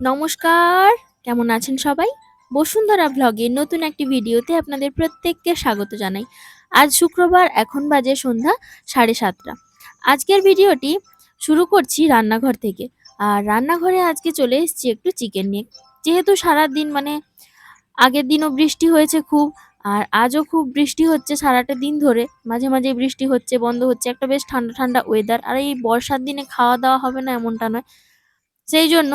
নমস্কার, কেমন আছেন সবাই? বসুন্ধরা ভ্লগের নতুন একটি ভিডিওতে আপনাদের প্রত্যেককে স্বাগত জানাই। আজ শুক্রবার, এখন বাজে সন্ধ্যা সাড়ে সাতটা। আজকের ভিডিওটি শুরু করছি রান্নাঘর থেকে। আর রান্নাঘরে আজকে চলে এসেছি একটু চিকেন নিয়ে। যেহেতু সারা দিন মানে আগের দিনও বৃষ্টি হয়েছে খুব, আর আজও খুব বৃষ্টি হচ্ছে সারাটা দিন ধরে। মাঝে মাঝে বৃষ্টি হচ্ছে, বন্ধ হচ্ছে, একটা বেশ ঠান্ডা ঠান্ডা ওয়েদার আর এই বর্ষার দিনে খাওয়া দাওয়া হবে না এমনটা নয়। সেই জন্য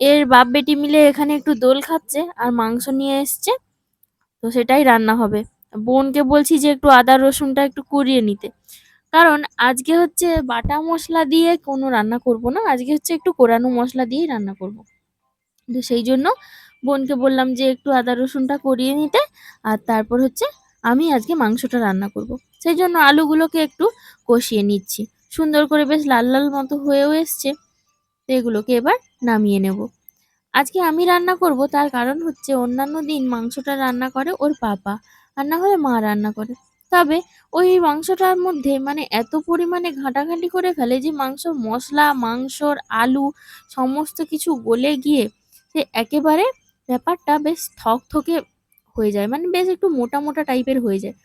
এর বাপ বেটি মিলে এখানে একটু দোল খাচ্ছে আর মাংস নিয়ে এসছে। তো সেটাই রান্না হবে। বোনকে বলছি যে একটু আদা রসুনটা একটু কুড়িয়ে নিতে। কারণ আজকে হচ্ছে বাটা মশলা দিয়ে কোনো রান্না করব না, আজকে হচ্ছে একটু কোরানো মশলা দিয়েই রান্না করব। তো সেই জন্য বোনকে বললাম যে একটু আদা রসুনটা করিয়ে নিতে আর তারপর হচ্ছে আমি আজকে মাংসটা রান্না করব। সেই জন্য আলুগুলোকে একটু কষিয়ে নিচ্ছি। সুন্দর করে বেশ লাল লাল মতো হয়েও এসছে। তো এগুলোকে এবার নামিয়ে নেব। আজকে আমি রান্না করব, তার কারণ হচ্ছে অন্যান্য দিন মাংসটা রান্না করে ওর পাপা আর না হলে মা রান্না করে। তবে ওই মাংসটার মধ্যে মানে এত পরিমাণে ঘাঁটাঘাঁটি করে ফেলে যে মাংস, মশলা, মাংসর আলু সমস্ত কিছু গলে গিয়ে সে একেবারে ব্যাপারটা বেশ থকথকে হয়ে যায় মানে বেশ একটু মোটা মোটা টাইপের হয়ে যায়।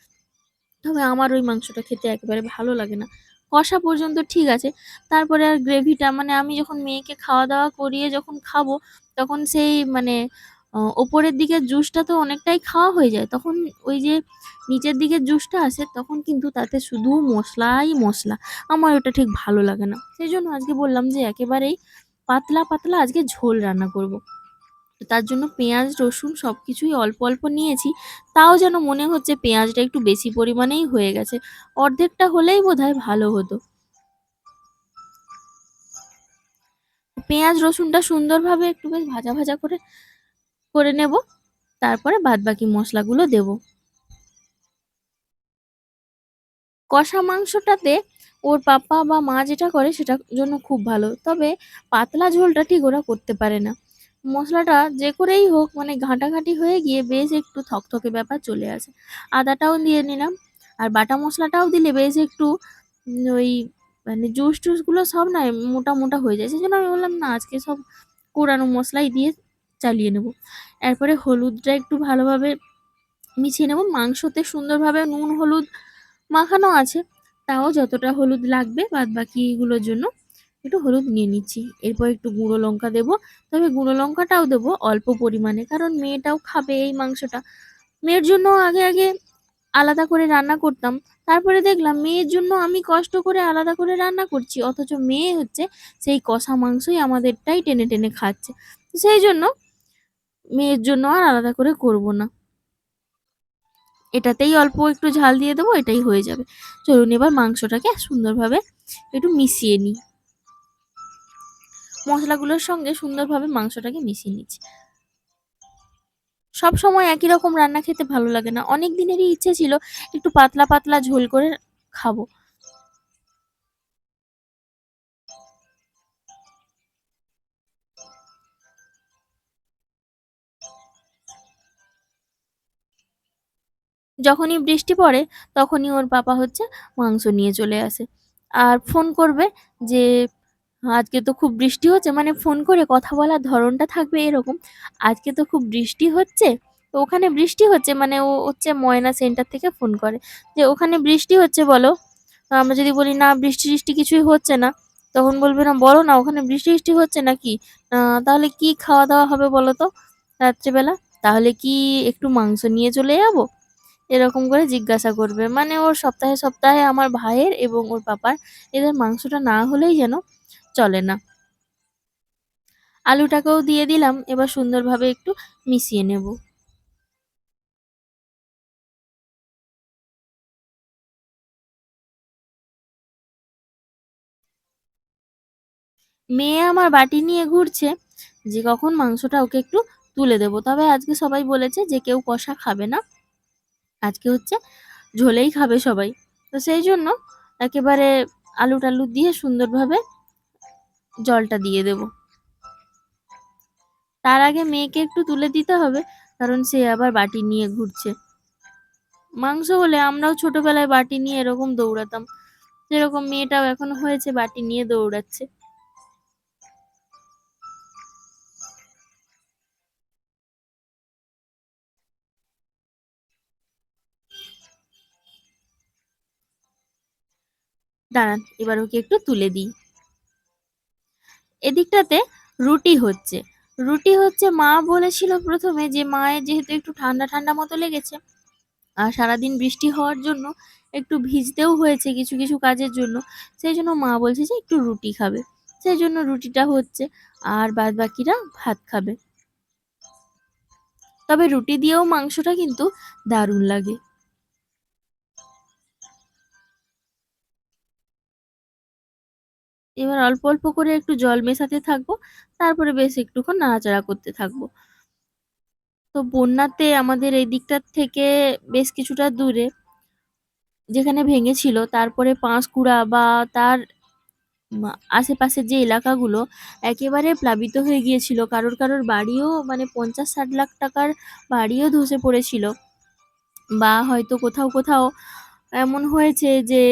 তবে আমার ওই মাংসটা খেতে একেবারে ভালো লাগে না। কষা পর্যন্ত ঠিক আছে। তারপরে আর গ্রেভিটা মানে আমি যখন মেয়েকে খাওয়া দাওয়া করিয়ে যখন খাব, তখন সেই মানে ওপরের দিকের জুসটা তো অনেকটাই খাওয়া হয়ে যায়। তখন ওই যে নিচের দিকের জুসটা আসে তখন কিন্তু তাতে শুধু মশলাই মশলা। আমার ওটা ঠিক ভালো লাগে না। সেই জন্য আজকে বললাম যে একেবারেই পাতলা পাতলা আজকে ঝোল রান্না করব। তার জন্য পেঁয়াজ, রসুন সব কিছুই অল্প অল্প নিয়েছি। তাও যেন মনে হচ্ছে পেঁয়াজটা একটু বেশি পরিমাণেই হয়ে গেছে। অর্ধেকটা হলেই বোধহয় ভালো হতো। পেঁয়াজ, রসুনটা সুন্দরভাবে একটু বেশ ভাজা ভাজা করে করে নেব। তারপরে বাদ বাকি মশলাগুলো দেব। কষা মাংসটাতে ওর পাপা বা মা যেটা করে সেটার জন্য খুব ভালো। তবে পাতলা ঝোলটা ঠিক ওরা করতে পারে না। মশলাটা যে করেই হোক মানে ঘাঁটাঘাঁটি হয়ে গিয়ে বেশ একটু থকথকে ব্যাপার চলে আসে। আদাটাও দিয়ে নিলাম, আর বাটা মশলাটাও দিলে বেশ একটু ওই মানে জুস টুসগুলো সব না মোটা মোটা হয়ে যায়। সেই জন্য আমি বললাম, না, আজকে সব কোরানো মশলাই দিয়ে চালিয়ে নেব। এরপরে হলুদটা একটু ভালোভাবে মিশিয়ে নেব। মাংসতে সুন্দরভাবে নুন, হলুদ মাখানো আছে, তাও যতটা হলুদ লাগবে বাদ বাকিগুলোর জন্য। একটু হলুদ নিয়ে নিচ্ছি। এরপর একটু গুঁড়ো লঙ্কা দেবো। তবে গুঁড়ো লঙ্কাটাও দেবো অল্প পরিমাণে, কারণ মেয়েটাও খাবে এই মাংসটা। মেয়ের জন্য আগে আগে আলাদা করে রান্না করতাম। তারপরে দেখলাম মেয়ের জন্য আমি কষ্ট করে আলাদা করে রান্না করছি, অথচ মেয়ে হচ্ছে সেই কষা মাংসই আমাদেরটাই টেনে টেনে খাচ্ছে। সেই জন্য মেয়ের জন্য আর আলাদা করে করব না। এটাতেই অল্প একটু ঝাল দিয়ে দেবো, এটাই হয়ে যাবে। চলুন এবার মাংসটাকে সুন্দরভাবে একটু মিশিয়ে নিই। মশলাগুলোর সঙ্গে সুন্দরভাবে মাংসটাকে মিশিয়ে নিচ্ছি। সব সময় একই রকম রান্না খেতে ভালো লাগে না। অনেক দিনেরই ইচ্ছে ছিল একটু পাতলা পাতলা ঝোল করে খাব। যখনই বৃষ্টি পড়ে, তখনই ওর পাপা হচ্ছে মাংস নিয়ে চলে আসে। আর ফোন করবে যে আজকে তো খুব বৃষ্টি হচ্ছে মানে ফোন করে কথা বলার ধরনটা থাকবে এরকম। আজকে তো খুব বৃষ্টি হচ্ছে, তো ওখানে বৃষ্টি হচ্ছে মানে ও হচ্ছে ময়না সেন্টার থেকে ফোন করে। যে ওখানে বৃষ্টি হচ্ছে বলো, আমরা যদি বলি না বৃষ্টি টিষ্টি কিছুই হচ্ছে না, তখন বলবে না, বলো না ওখানে বৃষ্টি টিষ্টি হচ্ছে নাকি? তাহলে কি খাওয়া দাওয়া হবে বলো তো রাত্রিবেলা? তাহলে কি একটু মাংস নিয়ে চলে যাব? এরকম করে জিজ্ঞাসা করবে। মানে ওর সপ্তাহে সপ্তাহে আমার ভাইয়ের এবং ওর পাপার এদের মাংসটা না হলেই যেন চলে না। আলুটাকেও দিয়ে দিলাম, এবার সুন্দরভাবে একটু মিশিয়ে নেব। মেয়ে আমার বাটি নিয়ে ঘুরছে যে কখন মাংসটা ওকে একটু তুলে দেবো। তবে আজকে সবাই বলেছে যে কেউ কষা খাবে না। আজকে হচ্ছে ঝোলেই খাবে সবাই। তো সেই জন্য একেবারে আলু টালু দিয়ে সুন্দরভাবে জলটা দিয়ে দেব। তার আগে মেয়েকে একটু তুলে দিতে হবে, কারণ সে আবার বাটি নিয়ে ঘুরছে। মাংস হলে আমরাও ছোটবেলায় বাটি নিয়ে এরকম দৌড়াতাম। যেরকম মেয়েটাও এখন হয়েছে, বাটি নিয়ে দৌড়াচ্ছে। দাঁড়ান, এবার ওকে একটু তুলে দিই। এদিকটাতে রুটি হচ্ছে। রুটি হচ্ছে মা বলেছিল প্রথমে যে মায়ের যেহেতু একটু ঠান্ডা ঠান্ডা মতো লেগেছে, আর সারাদিন বৃষ্টি হওয়ার জন্য একটু ভিজতেও হয়েছে কিছু কিছু কাজের জন্য, সেই জন্য মা বলছে যে একটু রুটি খাবে। সেই জন্য রুটিটা হচ্ছে, আর বাদ বাকিরা ভাত খাবে। তবে রুটি দিয়েও মাংসটা কিন্তু দারুণ লাগে। এবার অল্প অল্প করে একটু জল মেশাতে থাকব, তারপরে বেশ একটুক্ষণ নাড়াচাড়া করতে থাকব। তো বন্যাতে আমাদের এই দিকটার থেকে বেশ কিছুটা দূরে, যেখানে ভেঙেছিল, তারপরে পাঁশকুড়া বা তার আশেপাশের যে এলাকাগুলো একেবারে প্লাবিত হয়ে গিয়েছিল। কারোর কারোর বাড়িও মানে পঞ্চাশ ষাট লাখ টাকার বাড়িও ধসে পড়েছিল। বা হয়তো কোথাও কোথাও এমন হয়েছে যে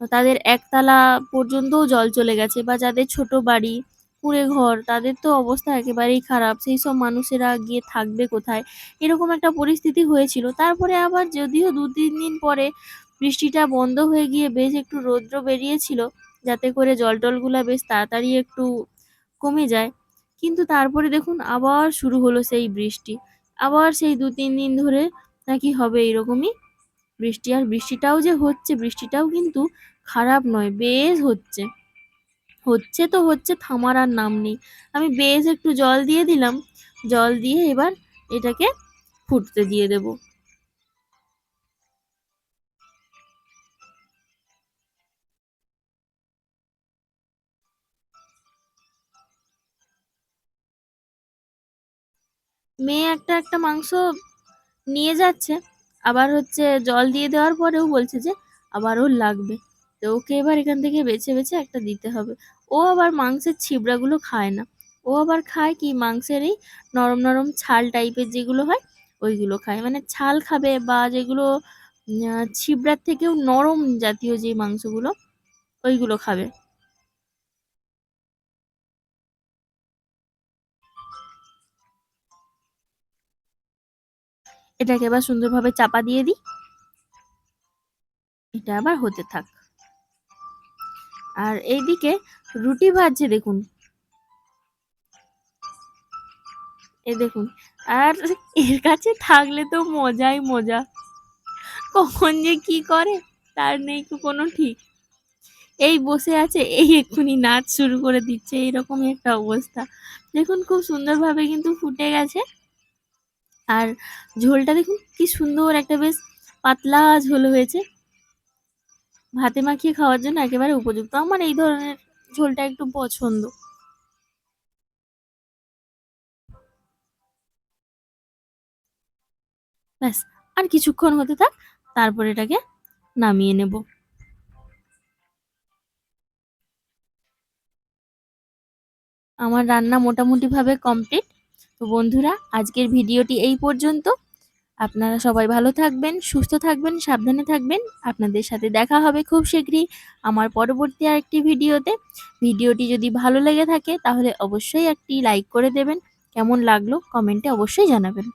তাদের একতলা পর্যন্তও জল চলে গেছে বা যাদের ছোট বাড়ি, কুঁড়ে ঘর, তাদের তো অবস্থা একেবারেই খারাপ। সেই সব মানুষেরা গিয়ে থাকবে কোথায়? এরকম একটা পরিস্থিতি হয়েছিল। তারপরে আবার যদিও দু তিন দিন পরে বৃষ্টিটা বন্ধ হয়ে গিয়ে বেশ একটু রৌদ্র বেরিয়েছিল, যাতে করে জল টলগুলো বেশ তাড়াতাড়ি একটু কমে যায়। কিন্তু তারপরে দেখুন আবার শুরু হলো সেই বৃষ্টি। আবার সেই দু তিন দিন ধরে নাকি হবে এরকমই বৃষ্টি আর বৃষ্টিটাও যে হচ্ছে, বৃষ্টিটাও কিন্তু খারাপ নয়, বেশ হচ্ছে। হচ্ছে তো হচ্ছে, থামার আর নাম নেই। আমি বেশ একটু জল দিয়ে দিলাম, জল দিয়ে এবার এটাকে ফুটতে দিয়ে দেব। মেয়ে একটা একটা মাংস নিয়ে যাচ্ছে। আবার হচ্ছে জল দিয়ে দেওয়ার পরেও বলছে যে আবার ওর লাগবে। তো ওকে এবার এখান থেকে বেছে বেছে একটা দিতে হবে। ও আবার মাংসের ছিবড়াগুলো খায় না। ও আবার খায় কি, মাংসের এই নরম নরম ছাল টাইপের যেগুলো হয়, ওইগুলো খায়। মানে ছাল খাবে বা যেগুলো ছিবড়ার থেকেও নরম জাতীয় যে মাংসগুলো, ওইগুলো খাবে। এটাকে এবার সুন্দরভাবে চাপা দিয়ে দিই। এটা আবার হতে থাক। আর এইদিকে রুটি ভাজছে দেখুন। এ দেখুন, আর এর কাছে থাকলে তো মজাই মজা। কখন যে কি করে, তার নেই কোনো ঠিক। এই বসে আছে, এই এক্ষুনি নাচ শুরু করে দিচ্ছে, এইরকমই একটা অবস্থা। দেখুন, খুব সুন্দরভাবে কিন্তু ফুটে গেছে। আর ঝোলটা দেখুন কি সুন্দর একটা বেশ পাতলা ঝোল হয়েছে। ভাতে মাখিয়ে খাওয়ার জন্য একেবারে উপযুক্ত। আমার এই ধরনের ঝোলটা একটু পছন্দ। ব্যাস, আর কিছুক্ষণ হতে থাক, তারপর এটাকে নামিয়ে নেব। আমার রান্না মোটামুটিভাবে কমপ্লিট। তো বন্ধুরা, আজকের ভিডিওটি এই পর্যন্ত। আপনারা সবাই ভালো থাকবেন, সুস্থ থাকবেন, সাবধানে থাকবেন। আপনাদের সাথে দেখা হবে খুব শীঘ্রই আমার পরবর্তী আরেকটি ভিডিওতে। ভিডিওটি যদি ভালো লেগে থাকে, তাহলে অবশ্যই একটি লাইক করে দেবেন। কেমন লাগল কমেন্টে অবশ্যই জানাবেন।